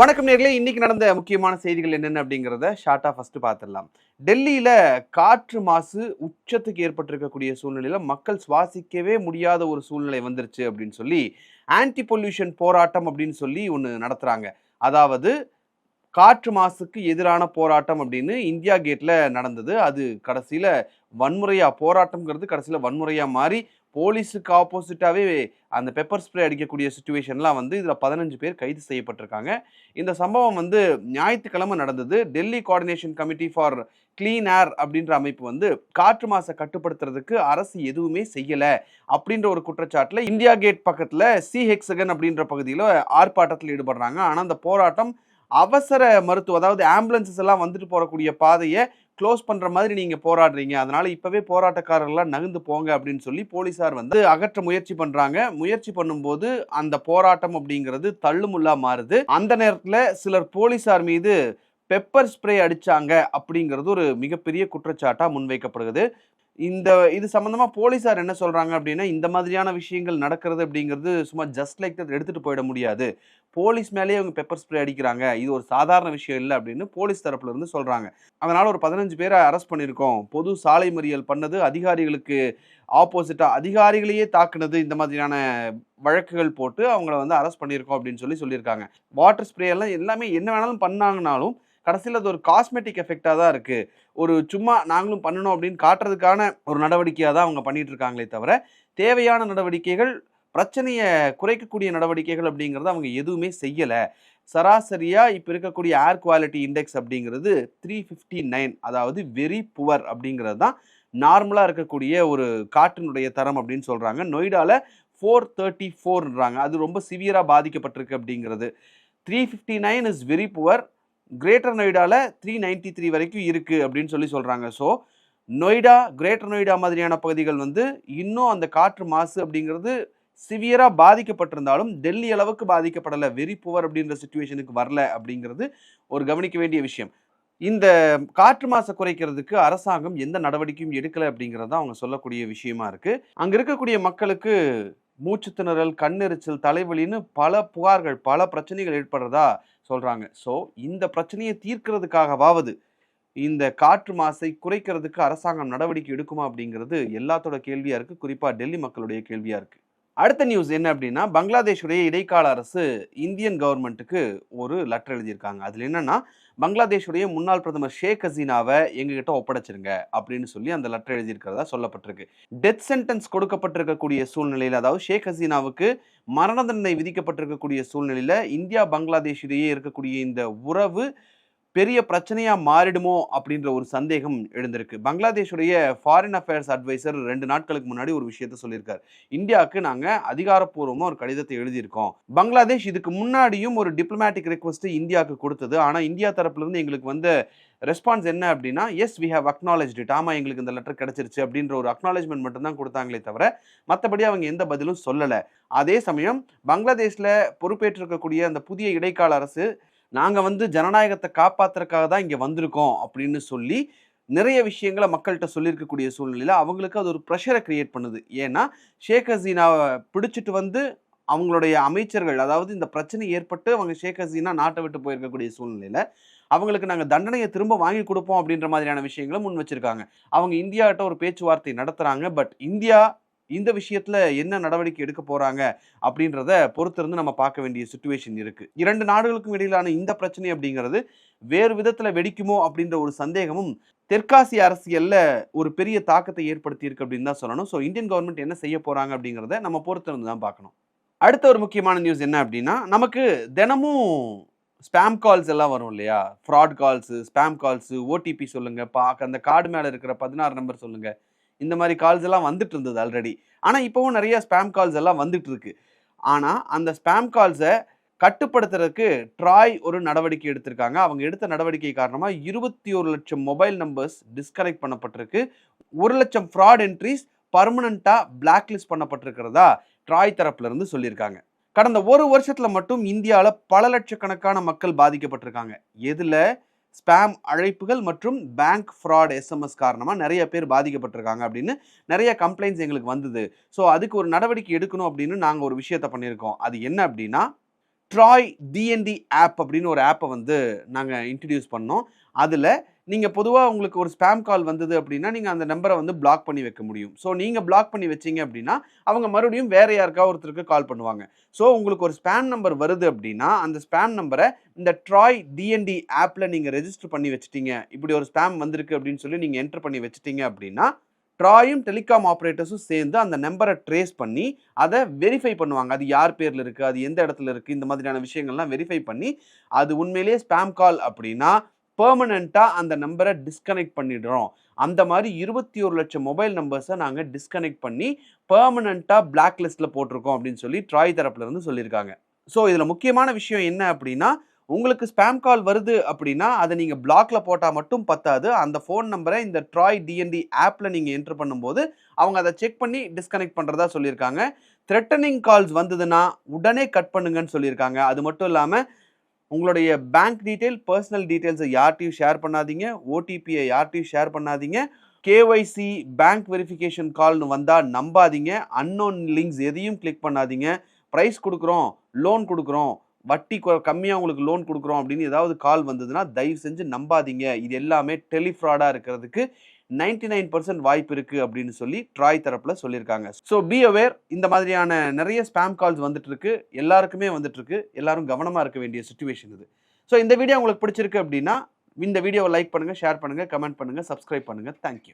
வணக்கம் நேர்களே. இன்னைக்கு நடந்த முக்கியமான செய்திகள் என்னென்ன அப்படிங்கிறத ஷார்ட்டாக ஃபஸ்ட்டு பார்த்துடலாம். டெல்லியில் காற்று மாசு உச்சத்துக்கு ஏற்பட்டிருக்கக்கூடிய சூழ்நிலையில் மக்கள் சுவாசிக்கவே முடியாத ஒரு சூழ்நிலை வந்துருச்சு அப்படின்னு சொல்லி ஆன்டி பொல்யூஷன் போராட்டம் அப்படின்னு சொல்லி ஒன்று நடத்துகிறாங்க அதாவது காற்று மாசுக்கு எதிரான போராட்டம் அப்படின்னு இந்தியா கேட்டில் நடந்தது. அது கடைசியில் வன்முறையாக போராட்டம்ங்கிறது கடைசியில் வன்முறையாக மாறி போலீஸுக்கு ஆப்போசிட்டாகவே அந்த பெப்பர் ஸ்ப்ரே அடிக்கக்கூடிய சுச்சுவேஷன்லாம் வந்து இதில் பதினஞ்சு பேர் கைது செய்யப்பட்டிருக்காங்க. இந்த சம்பவம் வந்து ஞாயிற்றுக்கிழமை நடந்தது. Delhi coordination committee for clean air அப்படின்ற அமைப்பு வந்து காற்று மாசை கட்டுப்படுத்துறதுக்கு அரசு எதுவுமே செய்யலை அப்படின்ற ஒரு குற்றச்சாட்டில் இந்தியா கேட் பக்கத்தில் சி ஹெக்ஸகன் அப்படின்ற பகுதியில் ஆர்ப்பாட்டத்தில் ஈடுபடுறாங்க. ஆனால் அந்த போராட்டம் அவசர மருத்துவம் அதாவது ஆம்புலன்சஸ் எல்லாம் வந்துட்டு போகக்கூடிய பாதையை க்ளோஸ் பண்ணுற மாதிரி நீங்கள் போராடுறீங்க. அதனால் இப்போவே போராட்டக்காரர்கள்லாம் நகர்ந்து போங்க அப்படின்னு சொல்லி போலீஸார் வந்து அகற்ற முயற்சி பண்ணுறாங்க முயற்சி பண்ணும்போது அந்த போராட்டம் அப்படிங்கிறது தள்ளுமுள்ளா மாறுது. அந்த நேரத்தில் சிலர் போலீஸார் மீது பெப்பர் ஸ்ப்ரே அடித்தாங்க அப்படிங்கிறது ஒரு மிகப்பெரிய குற்றச்சாட்டாக முன்வைக்கப்படுகிறது. இந்த இது சம்மந்தமாக போலீஸார் என்ன சொல்கிறாங்க அப்படின்னா இந்த மாதிரியான விஷயங்கள் நடக்கிறது அப்படிங்கிறது சும்மா ஜஸ்ட் லைக் தட் போயிட முடியாது. போலீஸ் மேலேயே அவங்க பெப்பர் ஸ்ப்ரே அடிக்கிறாங்க. இது ஒரு சாதாரண விஷயம் இல்லை அப்படின்னு போலீஸ் தரப்புலேருந்து இருந்து அதனால் ஒரு பதினஞ்சு பேரை அரெஸ்ட் பண்ணியிருக்கோம். பொது சாலை மறியல் பண்ணது அதிகாரிகளுக்கு ஆப்போசிட்டாக அதிகாரிகளையே தாக்குனது இந்த மாதிரியான வழக்குகள் போட்டு அவங்கள வந்து அரெஸ்ட் பண்ணியிருக்கோம் அப்படின்னு சொல்லி சொல்லியிருக்காங்க. வாட்டர் ஸ்ப்ரே எல்லாம் எல்லாமே என்ன வேணாலும் பண்ணாங்கனாலும் கடைசியில் அது ஒரு காஸ்மெட்டிக் எஃபெக்டாக தான் இருக்குது ஒரு சும்மா நாங்களும் பண்ணணும் அப்படின்னு காட்டுறதுக்கான ஒரு நடவடிக்கையாக தான் அவங்க பண்ணிட்டு இருக்காங்களே தவிர தேவையான நடவடிக்கைகள் பிரச்சனையை குறைக்கக்கூடிய நடவடிக்கைகள் அப்படிங்கிறத அவங்க எதுவுமே செய்யலை. சராசரியாக இப்போ இருக்கக்கூடிய ஏர் குவாலிட்டி இண்டெக்ஸ் அப்படிங்கிறது த்ரீ ஃபிஃப்டி நைன் அதாவது வெரி புவர் அப்படிங்கிறது தான் நார்மலாக இருக்கக்கூடிய ஒரு காற்றினுடைய தரம் அப்படின்னு சொல்கிறாங்க நொய்டாவில் ஃபோர் தேர்ட்டி ஃபோர்ன்றாங்க அது ரொம்ப சிவியராக பாதிக்கப்பட்டிருக்கு அப்படிங்கிறது. Three fifty nine is very poor greater நொய்டாவில் த்ரீ நைன்டி த்ரீ வரைக்கும் இருக்குது அப்படின்னு சொல்லி சொல்கிறாங்க ஸோ நொய்டா கிரேட்டர் நொய்டா மாதிரியான பகுதிகள் வந்து இன்னும் அந்த காற்று மாசு அப்படிங்கிறது சிவியராக பாதிக்கப்பட்டிருந்தாலும் டெல்லி அளவுக்கு பாதிக்கப்படலை வெரி புவர் அப்படின்ற சுச்சுவேஷனுக்கு வரல அப்படிங்கிறது ஒரு கவனிக்க வேண்டிய விஷயம். இந்த காற்று மாசை குறைக்கிறதுக்கு அரசாங்கம் எந்த நடவடிக்கையும் எடுக்கலை அப்படிங்கிறது தான் அவங்க சொல்லக்கூடிய விஷயமா இருக்குது அங்கே இருக்கக்கூடிய மக்களுக்கு மூச்சு திணறல் கண்ணெரிச்சல் தலைவலின்னு பல புகார்கள் பல பிரச்சனைகள் ஏற்படுறதா சொல்கிறாங்க ஸோ இந்த பிரச்சனையை தீர்க்கிறதுக்காகவாவது இந்த காற்று மாசை குறைக்கிறதுக்கு அரசாங்கம் நடவடிக்கை எடுக்குமா அப்படிங்கிறது எல்லாத்தோட கேள்வியாக இருக்குது குறிப்பாக டெல்லி மக்களுடைய கேள்வியாக இருக்குது அடுத்த நியூஸ் என்ன அப்படின்னா பங்களாதேஷுடைய இடைக்கால அரசு இந்தியன் கவர்மெண்ட்டுக்கு ஒரு லெட்டர் எழுதியிருக்காங்க. அதில் என்னென்னா பங்களாதேஷுடைய முன்னாள் பிரதமர் ஷேக் ஹசீனாவை எங்ககிட்ட ஒப்படைச்சிருங்க அப்படின்னு சொல்லி அந்த லெட்டர் எழுதியிருக்கிறதா சொல்லப்பட்டிருக்கு. டெத் சென்டென்ஸ் கொடுக்கப்பட்டிருக்கக்கூடிய சூழ்நிலையில் அதாவது ஷேக் ஹசீனாவுக்கு மரண தண்டனை விதிக்கப்பட்டிருக்கக்கூடிய சூழ்நிலையில் இந்தியா பங்களாதேஷ் இடையே இருக்கக்கூடிய இந்த உறவு பெரிய பிரச்சனையாக மாறிடுமோ அப்படின்ற ஒரு சந்தேகம் எழுந்திருக்கு. பங்களாதேஷுடைய ஃபாரின் அஃபேர்ஸ் அட்வைசர் ரெண்டு நாட்களுக்கு முன்னாடி ஒரு விஷயத்த சொல்லியிருக்காரு. இந்தியாவுக்கு நாங்கள் அதிகாரப்பூர்வமாக ஒரு கடிதத்தை எழுதியிருக்கோம். பங்களாதேஷ் இதுக்கு முன்னாடியும் ஒரு டிப்ளமேட்டிக் ரெக்வஸ்ட்டு இந்தியாவுக்கு கொடுத்தது. ஆனால் இந்தியா தரப்புலேருந்து எங்களுக்கு வந்த ரெஸ்பான்ஸ் என்ன அப்படின்னா எஸ் வி ஹவ் அக்னாலேஜ் ஆமாம் எங்களுக்கு இந்த லெட்டர் கிடைச்சிருச்சு. அப்படின்ற ஒரு அக்னாலேஜ்மெண்ட் மட்டும் தான் கொடுத்தாங்களே தவிர மற்றபடி அவங்க எந்த பதிலும் சொல்லலை. அதே சமயம் பங்களாதேஷில் பொறுப்பேற்றிருக்கக்கூடிய அந்த புதிய இடைக்கால அரசு நாங்கள் வந்து ஜனநாயகத்தை காப்பாத்துறதுக்காக தான் இங்கே வந்திருக்கோம் அப்படின்னு சொல்லி நிறைய விஷயங்களை மக்கள்கிட்ட சொல்லியிருக்கக்கூடிய சூழ்நிலையில் அவங்களுக்கு அது ஒரு ப்ரெஷரை கிரியேட் பண்ணுது. ஏன்னா ஷேக் ஹசீனாவை பிடிச்சிட்டு வந்து அவங்களுடைய அமைச்சர்கள் அதாவது இந்த பிரச்சனை ஏற்பட்டு அவங்க ஷேக் ஹசீனா நாட்டை விட்டு போயிருக்கக்கூடிய சூழ்நிலையில் அவங்களுக்கு நாங்கள் தண்டனையை திரும்ப வாங்கி கொடுப்போம் அப்படின்ற மாதிரியான விஷயங்களை முன் வச்சுருக்காங்க. அவங்க இந்தியாகிட்ட ஒரு பேச்சுவார்த்தை நடத்துகிறாங்க பட் இந்தியா இந்த விஷயத்துல என்ன நடவடிக்கை எடுக்க போறாங்க அப்படின்றத பொறுத்திருந்து நம்ம பார்க்க வேண்டிய சுச்சுவேஷன் இருக்கு. இரண்டு நாடுகளுக்கும் இடையிலான இந்த பிரச்சனை அப்படிங்கிறது வேறு விதத்துல வெடிக்குமோ அப்படின்ற ஒரு சந்தேகமும் தெற்காசிய அரசியல்ல ஒரு பெரிய தாக்கத்தை ஏற்படுத்தி இருக்கு அப்படின்னு தான் சொல்லணும். ஸோ இந்தியன் கவர்மெண்ட் என்ன செய்ய போறாங்க அப்படிங்கிறத நம்ம பொறுத்திருந்து தான் பார்க்கணும். அடுத்த ஒரு முக்கியமான நியூஸ் என்ன அப்படின்னா நமக்கு தினமும் ஸ்பேம் கால்ஸ் எல்லாம் வரும் இல்லையா? Fraud calls spam calls OTP சொல்லுங்க பார்க்க அந்த கார்டு மேலே இருக்கிற பதினாறு நம்பர் சொல்லுங்கள் இந்த மாதிரி கால்ஸ் எல்லாம் வந்துட்டு இருந்தது ஆல்ரெடி ஆனால் இப்போவும் நிறைய ஸ்பேம் கால்ஸ் எல்லாம் வந்துட்டு இருக்கு. ஆனால் அந்த ஸ்பேம் கால்ஸை கட்டுப்படுத்துறதுக்கு ட்ராய் ஒரு நடவடிக்கை எடுத்திருக்காங்க. அவங்க எடுத்த நடவடிக்கை காரணமாக இருபத்தி ஒரு லட்சம் மொபைல் நம்பர்ஸ் டிஸ்கனெக்ட் பண்ணப்பட்டிருக்கு. ஒரு லட்சம் ஃப்ராட் என்ட்ரிஸ் பர்மனண்ட்டாக பிளாக் லிஸ்ட் பண்ணப்பட்டிருக்கிறதா ட்ராய் தரப்புலேருந்து சொல்லியிருக்காங்க. கடந்த ஒரு வருஷத்தில் மட்டும் இந்தியாவில் பல லட்சக்கணக்கான மக்கள் பாதிக்கப்பட்டிருக்காங்க. எதில்? ஸ்பேம் அழைப்புகள் மற்றும் பேங்க் ஃப்ராட் எஸ்எம்எஸ் காரணமாக நிறைய பேர் பாதிக்கப்பட்டிருக்காங்க அப்படின்னு நிறைய கம்ப்ளைண்ட்ஸ் எங்களுக்கு வந்தது. ஸோ அதுக்கு ஒரு நடவடிக்கை எடுக்கணும் அப்படின்னு நாங்கள் ஒரு விஷயத்த பண்ணியிருக்கோம். அது என்ன அப்படின்னா ட்ராய் டிஎன்டி ஆப் அப்படின்னு ஒரு ஆப்பை வந்து நாங்கள் இன்ட்ரடியூஸ் பண்ணோம். அதில் நீங்கள் பொதுவாக உங்களுக்கு ஒரு ஸ்பேம் கால் வந்தது அப்படின்னா நீங்கள் அந்த நம்பரை வந்து பிளாக் பண்ணி வைக்க முடியும். ஸோ நீங்கள் பிளாக் பண்ணி வச்சீங்க அப்படின்னா அவங்க மறுபடியும் வேறு யாருக்கா ஒருத்தருக்கு கால் பண்ணுவாங்க. ஸோ உங்களுக்கு ஒரு ஸ்பேம் நம்பர் வருது அப்படின்னா அந்த ஸ்பேம் நம்பரை இந்த ட்ராய் டிஎன்டி ஆப்பில் நீங்கள் ரெஜிஸ்டர் பண்ணி வச்சுட்டீங்க. இப்படி ஒரு ஸ்பேம் வந்திருக்கு அப்படின்னு சொல்லி நீங்கள் என்டர் பண்ணி வச்சுட்டீங்க அப்படின்னா ட்ராயும் டெலிகாம் ஆப்ரேட்டர்ஸும் சேர்ந்து அந்த நம்பரை ட்ரேஸ் பண்ணி அதை வெரிஃபை பண்ணுவாங்க. அது யார் பேரில் இருக்குது அது எந்த இடத்துல இருக்குது இந்த மாதிரியான விஷயங்கள்லாம் வெரிஃபை பண்ணி அது உண்மையிலேயே ஸ்பேம் கால் அப்படின்னா பெர்மனண்ட்டாக அந்த நம்பரை டிஸ்கனெக்ட் பண்ணிடுறோம். அந்த மாதிரி இருபத்தி ஒரு லட்சம் மொபைல் நம்பர்ஸை நாங்கள் டிஸ்கனெக்ட் பண்ணி பெர்மனண்ட்டாக பிளாக் லிஸ்ட்டில் போட்டிருக்கோம் அப்படின்னு சொல்லி ட்ராய் தரப்புலேருந்து சொல்லியிருக்காங்க. ஸோ இதில் முக்கியமான விஷயம் என்ன அப்படின்னா உங்களுக்கு ஸ்பேம் கால் வருது அப்படின்னா அதை நீங்கள் பிளாக்ல போட்டால் மட்டும் பத்தாது. அந்த ஃபோன் நம்பரை இந்த ட்ராய் டிஎன்டி ஆப்பில் நீங்கள் என்ட்ரு பண்ணும்போது அவங்க அதை செக் பண்ணி டிஸ்கனெக்ட் பண்ணுறதா சொல்லியிருக்காங்க. த்ரெட்டனிங் கால்ஸ் வந்ததுன்னா உடனே கட் பண்ணுங்கன்னு சொல்லியிருக்காங்க. அது மட்டும் இல்லாமல் உங்களுடைய பேங்க் டீட்டெயில் பர்சனல் டீட்டெயில்ஸை யார்ட்டையும் ஷேர் பண்ணாதீங்க. ஓடிபியை யார்ட்டையும் ஷேர் பண்ணாதீங்க. கேஒய்சி பேங்க் வெரிஃபிகேஷன் கால்னு வந்தால் நம்பாதீங்க. அன்னோன் லிங்க்ஸ் எதையும் கிளிக் பண்ணாதீங்க. ப்ரைஸ் கொடுக்குறோம் லோன் கொடுக்குறோம் வட்டி கம்மியாக உங்களுக்கு லோன் கொடுக்குறோம் அப்படின்னு ஏதாவது கால் வந்ததுன்னா தயவு செஞ்சு நம்பாதீங்க. இது எல்லாமே டெலிஃப்ராடாக இருக்கிறதுக்கு 99% நைன் பர்சன்ட் வாய்ப்பு இருக்குது அப்படின்னு சொல்லி ட்ராய் தரப்பில் சொல்லியிருக்காங்க. ஸோ பி அவேர் இந்த மாதிரியான நிறைய ஸ்பேம் கால்ஸ் வந்துட்டு இருக்கு. எல்லாருக்குமே வந்துட்டு இருக்கு. எல்லாரும் கவனமாக இருக்க வேண்டிய சுச்சுவேஷன் இது. ஸோ இந்த வீடியோ உங்களுக்கு பிடிச்சிருக்கு அப்படின்னா இந்த வீடியோவை லைக் பண்ணுங்கள் ஷேர் பண்ணுங்கள் கமெண்ட் பண்ணுங்கள் சப்ஸ்கிரைப் பண்ணுங்கள் தேங்க்யூ